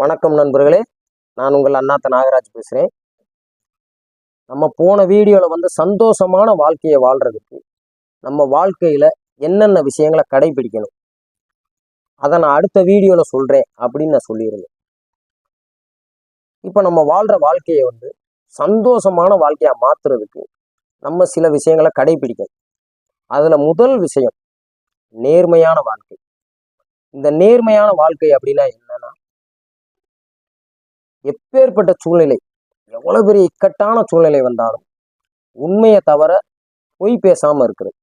வணக்கம் நண்பர்களே. நான் உங்கள் அண்ணாத்த நாகராஜ் பேசுகிறேன் நம்ம போன வீடியோவில் வந்து சந்தோஷமான வாழ்க்கையை வாழ்கிறதுக்கு நம்ம வாழ்க்கையில் என்னென்ன விஷயங்களை கடைபிடிக்கணும்? அதை நான் அடுத்த வீடியோவில் சொல்கிறேன் அப்படின்னு நான் சொல்லியிருந்தேன். இப்போ நம்ம வாழ்கிற வாழ்க்கையை வந்து சந்தோஷமான வாழ்க்கையாக மாற்றுறதுக்கு நம்ம சில விஷயங்களை கடைபிடிக்கணும். அதில் முதல் விஷயம் நேர்மையான வாழ்க்கை. இந்த நேர்மையான வாழ்க்கை அப்படின்னா என்னன்னா எப்பேற்பட்ட சூழ்நிலை எவ்வளவு பெரிய இக்கட்டான சூழ்நிலை வந்தாலும் உண்மையை தவிர பொய் பேசாம இருக்கிறது.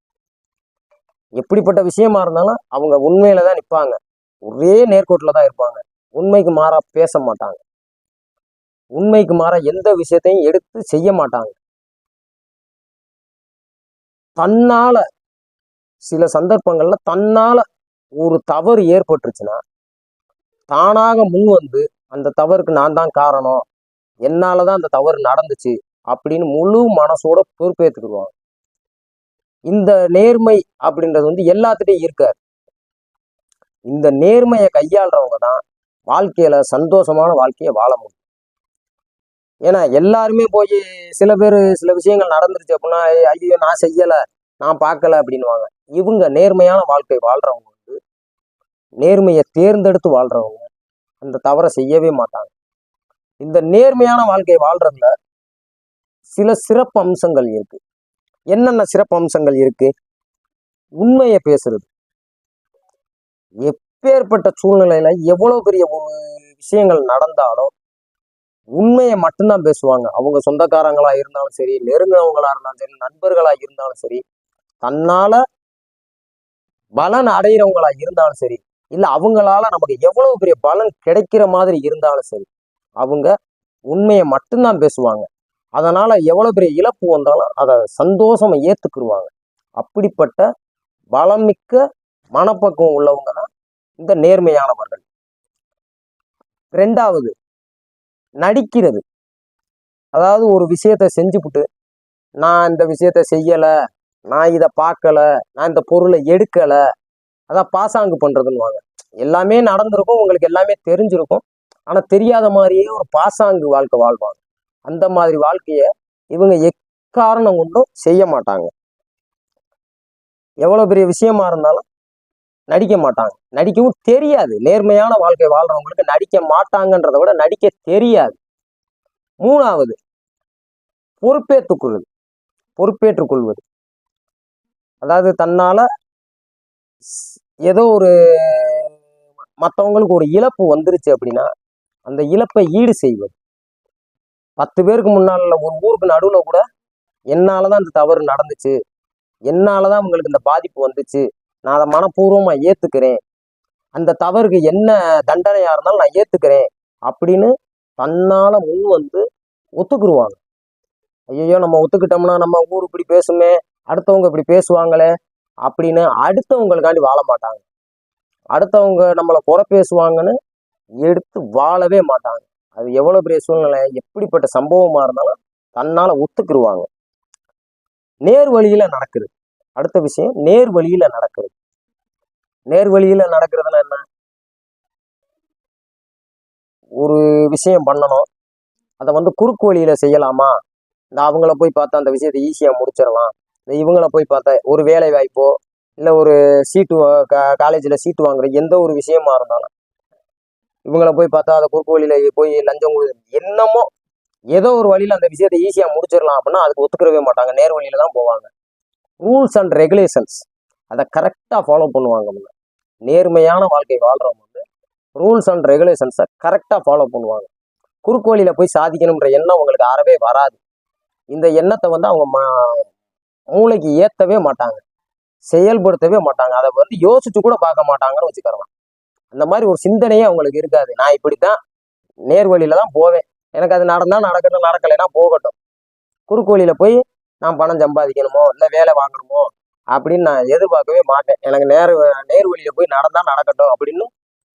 எப்படிப்பட்ட விஷயமா இருந்தாலும் அவங்க உண்மையில தான் நிற்பாங்க ஒரே நேர்கோட்டில் தான் இருப்பாங்க. உண்மைக்கு மாறா பேச மாட்டாங்க. உண்மைக்கு மாறாக எந்த விஷயத்தையும் எடுத்து செய்ய மாட்டாங்க. தன்னால சில சந்தர்ப்பங்கள்ல தன்னால ஒரு தவறு ஏற்பட்டுருச்சுன்னா தானாக முன் வந்து அந்த தவறுக்கு நான் தான் காரணம். என்னால தான் அந்த தவறு நடந்துச்சு அப்படின்னு முழு மனசோட பொறுப்பேற்றுக்குருவாங்க இந்த நேர்மை அப்படின்றது வந்து எல்லாத்துட்டையும் இருக்காது. இந்த நேர்மையை கையாளுறவங்க தான் வாழ்க்கையில சந்தோஷமான வாழ்க்கையை வாழ முடியும். ஏன்னா எல்லாருமே போய் சில பேர் சில விஷயங்கள் நடந்துருச்சு அப்படின்னா ஐயோ நான் செய்யலை நான் பார்க்கல அப்படின்னுவாங்க. இவங்க நேர்மையான வாழ்க்கை வாழ்றவங்க வந்து நேர்மையை தேர்ந்தெடுத்து வாழ்றவங்க அந்த தவறை செய்யவே மாட்டாங்க. இந்த நேர்மையான வாழ்க்கை வாழ்றதுல சில சிறப்பு அம்சங்கள் இருக்கு. என்னென்ன சிறப்பு அம்சங்கள் இருக்கு? உண்மையை பேசுறது. எப்பேற்பட்ட சூழ்நிலையில எவ்வளவு பெரிய ஒரு விஷயங்கள் நடந்தாலும் உண்மையை மட்டும்தான் பேசுவாங்க. அவங்க சொந்தக்காரங்களா இருந்தாலும் சரி நெருங்கினவங்களா இருந்தாலும் சரி நண்பர்களா இருந்தாலும் சரி தன்னால பலன் அடையிறவங்களா இருந்தாலும் சரி இல்ல அவங்களால நமக்கு எவ்வளவு பெரிய பலன் கிடைக்கிற மாதிரி இருந்தாலும் சரி அவங்க உண்மையை மட்டும்தான் பேசுவாங்க. அதனால எவ்வளவு பெரிய இழப்பு வந்தாலும் அதை சந்தோஷமா ஏத்துக்குருவாங்க. அப்படிப்பட்ட பலமிக்க மனப்பக்குவம் உள்ளவங்க தான் இந்த நேர்மையானவர்கள். ரெண்டாவது நடிக்கிறது. அதாவது ஒரு விஷயத்த செஞ்சுப்புட்டு நான் இந்த விஷயத்த செய்யலை நான் இதை பார்க்கல நான் இந்த பொருளை எடுக்கலை அதான் பாசாங்கு பண்றதுன்னுவாங்க. எல்லாமே நடந்திருக்கும் உங்களுக்கு எல்லாமே தெரிஞ்சிருக்கும். ஆனா தெரியாத மாதிரியே ஒரு பாசாங்கு வாழ்க்கை வாழ்வாங்க. அந்த மாதிரி வாழ்க்கைய இவங்க எக்காரணம் கொண்டும் செய்ய மாட்டாங்க. எவ்வளவு பெரிய விஷயமா இருந்தாலும் நடிக்க மாட்டாங்க. நடிக்கவும் தெரியாது. நேர்மையான வாழ்க்கை வாழ்றவங்களுக்கு நடிக்க மாட்டாங்கன்றதை விட நடிக்க தெரியாது. மூணாவது பொறுப்பேற்றுக் கொள்வது. பொறுப்பேற்றுக் கொள்வது. அதாவது தன்னால ஏதோ ஒரு மற்றவங்களுக்கு ஒரு இழப்பு வந்துருச்சு அப்படின்னா அந்த இழப்பை ஈடு செய்வது. பத்து பேருக்கு முன்னால் ஒரு ஊருக்கு நடுவில் கூட என்னால் தான் இந்த தவறு நடந்துச்சு என்னால் தான் உங்களுக்கு இந்த பாதிப்பு வந்துச்சு நான் அதை மனப்பூர்வமாக ஏற்றுக்கிறேன் அந்த தவறுக்கு என்ன தண்டனையாக இருந்தாலும் நான் ஏற்றுக்கிறேன் அப்படின்னு தன்னால் முன் வந்து ஒத்துக்குருவாங்க. ஐயோ நம்ம ஒத்துக்கிட்டோம்னா நம்ம ஊர் இப்படி பேசுமே அடுத்தவங்க இப்படி பேசுவாங்களே அப்படின்னு அடுத்தவங்களுக்காண்டி வாழ மாட்டாங்க. அடுத்தவங்க நம்மளை குறை பேசுவாங்கன்னு எடுத்து வாழவே மாட்டாங்க. அது எவ்வளோ பெரிய சூழ்நிலை எப்படிப்பட்ட சம்பவமாக இருந்தாலும் தன்னால் ஒத்துக்குருவாங்க. நேர் வழியில நடக்குது. அடுத்த விஷயம் நேர் வழியில நடக்கிறது நேர் வழியில நடக்கிறதுனா என்ன? ஒரு விஷயம் பண்ணணும். அதை வந்து குறுக்கு வழியில செய்யலாமா? இந்த அவங்கள போய் பார்த்தா அந்த விஷயத்தை ஈஸியாக முடிச்சிடலாம். இவங்கள போய் பார்த்தா ஒரு வேலை வாய்ப்போ இல்லை ஒரு சீட்டு காலேஜில் சீட்டு வாங்குற எந்த ஒரு விஷயமா இருந்தாலும் இவங்கள போய் பார்த்தா அதை குறுக்கு வழியில போய் லஞ்சம் கொடு என்னமோ ஏதோ ஒரு வழியில் அந்த விஷயத்தை ஈஸியாக முடிச்சிடலாம் அப்படின்னா அதுக்கு ஒத்துக்கிறவே மாட்டாங்க. நேர் வழியில தான் போவாங்க. ரூல்ஸ் அண்ட் ரெகுலேஷன்ஸ் அதை கரெக்டாக ஃபாலோ பண்ணுவாங்க முன்ன. நேர்மையான வாழ்க்கை வாழ்கிறவங்க வந்து ரூல்ஸ் அண்ட் ரெகுலேஷன்ஸை கரெக்டாக ஃபாலோ பண்ணுவாங்க. குறுக்கு வழியில் போய் சாதிக்கணுன்ற எண்ணம் உங்களுக்கு அறவே வராது. இந்த எண்ணத்தை வந்து அவங்க மா மூளைக்கு ஏற்றவே மாட்டாங்க. செயல்படுத்தவே மாட்டாங்க. அதை வந்து யோசிச்சு கூட பார்க்க மாட்டாங்கன்னு வச்சுக்கிறலாம் அந்த மாதிரி ஒரு சிந்தனையே அவங்களுக்கு இருக்காது. நான் இப்படித்தான் நேர் வழியில தான் போவேன். எனக்கு அது நடந்தால் நடக்கட்டும் நடக்கலைன்னா போகட்டும். குறுக்கு வழியில போய் நான் பணம் சம்பாதிக்கணுமோ இல்லை வேலை வாங்கணுமோ அப்படின்னு நான் எதிர்பார்க்கவே மாட்டேன். எனக்கு நேர் நேர் வழியில போய் நடந்தால் நடக்கட்டும் அப்படின்னு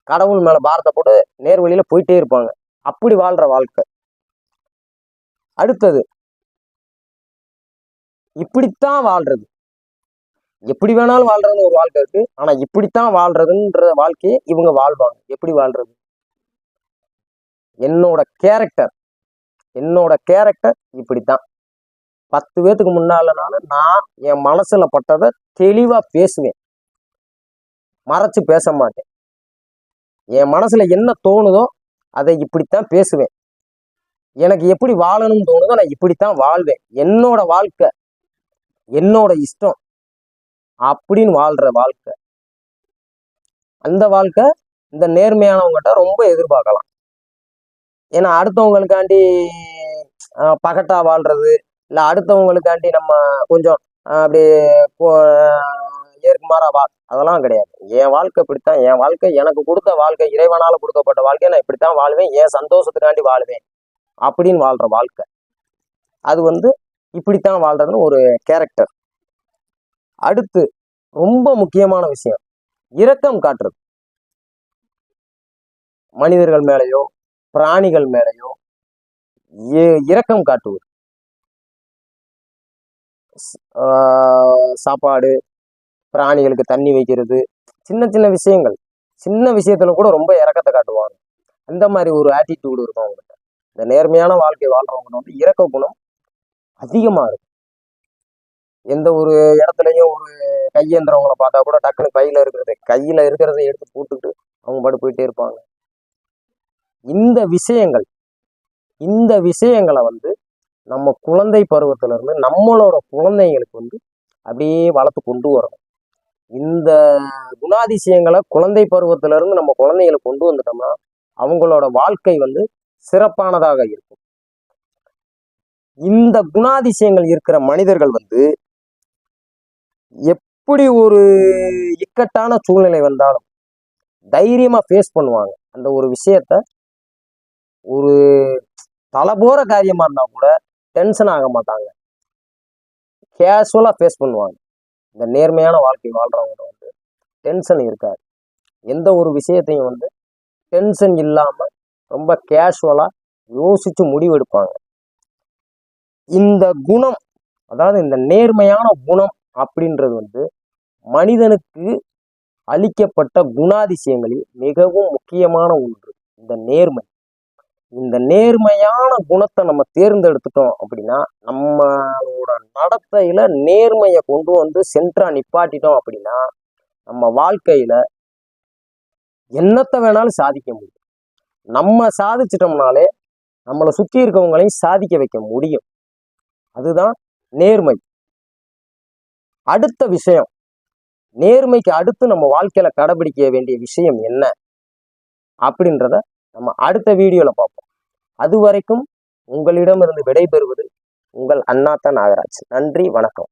கடவுள் மேல பாரத்தை போட்டு நேர் வழியில போயிட்டே இருப்பாங்க. அப்படி வாழ்ற வாழ்க்கை. அடுத்தது இப்படித்தான் வாழ்றது. எப்படி வேணாலும் வாழ்றதுன்னு ஒரு வாழ்க்கை இருக்கு. ஆனா இப்படித்தான் வாழ்றதுன்ற வாழ்க்கையை இவங்க வாழ்வாங்க. எப்படி வாழ்றது? என்னோட கேரக்டர் என்னோட கேரக்டர் இப்படித்தான். பத்து பேத்துக்கு முன்னாலனாலும் நான் என் மனசுல பட்டதை தெளிவா பேசுவேன். மறைச்சு பேச மாட்டேன். என் மனசுல என்ன தோணுதோ அதை இப்படித்தான் பேசுவேன். எனக்கு எப்படி வாழணும்னு தோணுதோ நான் இப்படித்தான் வாழ்வேன். என்னோட வாழ்க்கை என்னோட இஷ்டம் அப்படின்னு வாழ்ற வாழ்க்கை. அந்த வாழ்க்கை இந்த நேர்மையானவங்ககிட்ட ரொம்ப எதிர்பார்க்கலாம். ஏன்னா அடுத்தவங்களுக்காண்டி பகட்டா வாழ்றது இல்லை அடுத்தவங்களுக்காண்டி நம்ம கொஞ்சம் அப்படி ஏற்குமாறா வா அதெல்லாம் கிடையாது. என் வாழ்க்கை இப்படித்தான். என் வாழ்க்கை எனக்கு கொடுத்த வாழ்க்கை இறைவனால கொடுக்கப்பட்ட வாழ்க்கை நான் இப்படித்தான் வாழ்வேன். என் சந்தோஷத்துக்காண்டி வாழ்வேன் அப்படின்னு வாழ்ற வாழ்க்கை. அது வந்து இப்படித்தான் வாழ்றதுன்னு ஒரு கேரக்டர் அடுத்து ரொம்ப முக்கியமான விஷயம். இரக்கம் காட்டுறது. மனிதர்கள் மேலேயோ பிராணிகள் மேலேயோ இ- இரக்கம் காட்டுவது. ஆஹ் சாப்பாடு பிராணிகளுக்கு தண்ணி வைக்கிறது. சின்ன சின்ன விஷயங்கள். சின்ன விஷயத்துல கூட ரொம்ப இறக்கத்தை காட்டுவாங்க. அந்த மாதிரி ஒரு ஆட்டிடியூடு இருக்கும் அவங்ககிட்ட இந்த நேர்மையான வாழ்க்கை வாழ்றவங்க வந்து இறக்க குணம் அதிகமாக இருக்கும். எந்த ஒரு இடத்துலையும் ஒரு கையேந்திரவங்களை பார்த்தா கூட டக்குன்னு கையில் இருக்கிறது கையில் இருக்கிறத எடுத்து போட்டுக்கிட்டு அவங்க பாட்டு போயிட்டே இருப்பாங்க. இந்த விஷயங்கள் இந்த விஷயங்களை வந்து நம்ம குழந்தை பருவத்துல இருந்து நம்மளோட குழந்தைங்களுக்கு வந்து அப்படியே வளர்த்து கொண்டு வரணும். இந்த குணாதிசயங்களை குழந்தை பருவத்துல இருந்து நம்ம குழந்தைங்களுக்கு கொண்டு வந்துட்டோம்னா அவங்களோட வாழ்க்கை வந்து சிறப்பானதாக இருக்கும். இந்த குணாதிசயங்கள் இருக்கிற மனிதர்கள் வந்து எப்படி ஒரு இக்கட்டான சூழ்நிலை வந்தாலும் தைரியமா ஃபேஸ் பண்ணுவாங்க. அந்த ஒரு விஷயத்த ஒரு தலைபோற காரியமா இருந்தா கூட டென்ஷன் ஆக மாட்டாங்க. கேஷுவலா ஃபேஸ் பண்ணுவாங்க. இந்த நேர்மையான வாழ்க்கை வாழ்றவங்க வந்து டென்ஷன் இருக்காது. எந்த ஒரு விஷயத்தையும் வந்து டென்ஷன் இல்லாம ரொம்ப கேஷுவலா யோசிச்சு முடிவெடுப்பாங்க. இந்த குணம் அதாவது இந்த நேர்மையான குணம் அப்படின்றது வந்து மனிதனுக்கு அளிக்கப்பட்ட குணாதிசயங்களில் மிகவும் முக்கியமான ஒன்று இந்த நேர்மை. இந்த நேர்மையான குணத்தை நம்ம தேர்ந்தெடுத்துட்டோம் அப்படின்னா நம்மளோட நடத்தையில நேர்மையை கொண்டு வந்து சென்டரா நிப்பாட்டிட்டோம் அப்படின்னா நம்ம வாழ்க்கையில என்னத்தை வேணாலும் சாதிக்க முடியும். நம்ம சாதிச்சிட்டோம்னாலே நம்மளை சுற்றி இருக்கவங்களையும் சாதிக்க வைக்க முடியும். அதுதான் நேர்மை. அடுத்த விஷயம். நேர்மைக்கு அடுத்து நம்ம வாழ்க்கையில கடைபிடிக்க வேண்டிய விஷயம் என்ன? அப்படின்றத நம்ம அடுத்த வீடியோல பார்ப்போம். அது வரைக்கும் உங்களிடமிருந்து விடைபெறுவது உங்கள் அண்ணாத்த நாகராஜ். நன்றி வணக்கம்.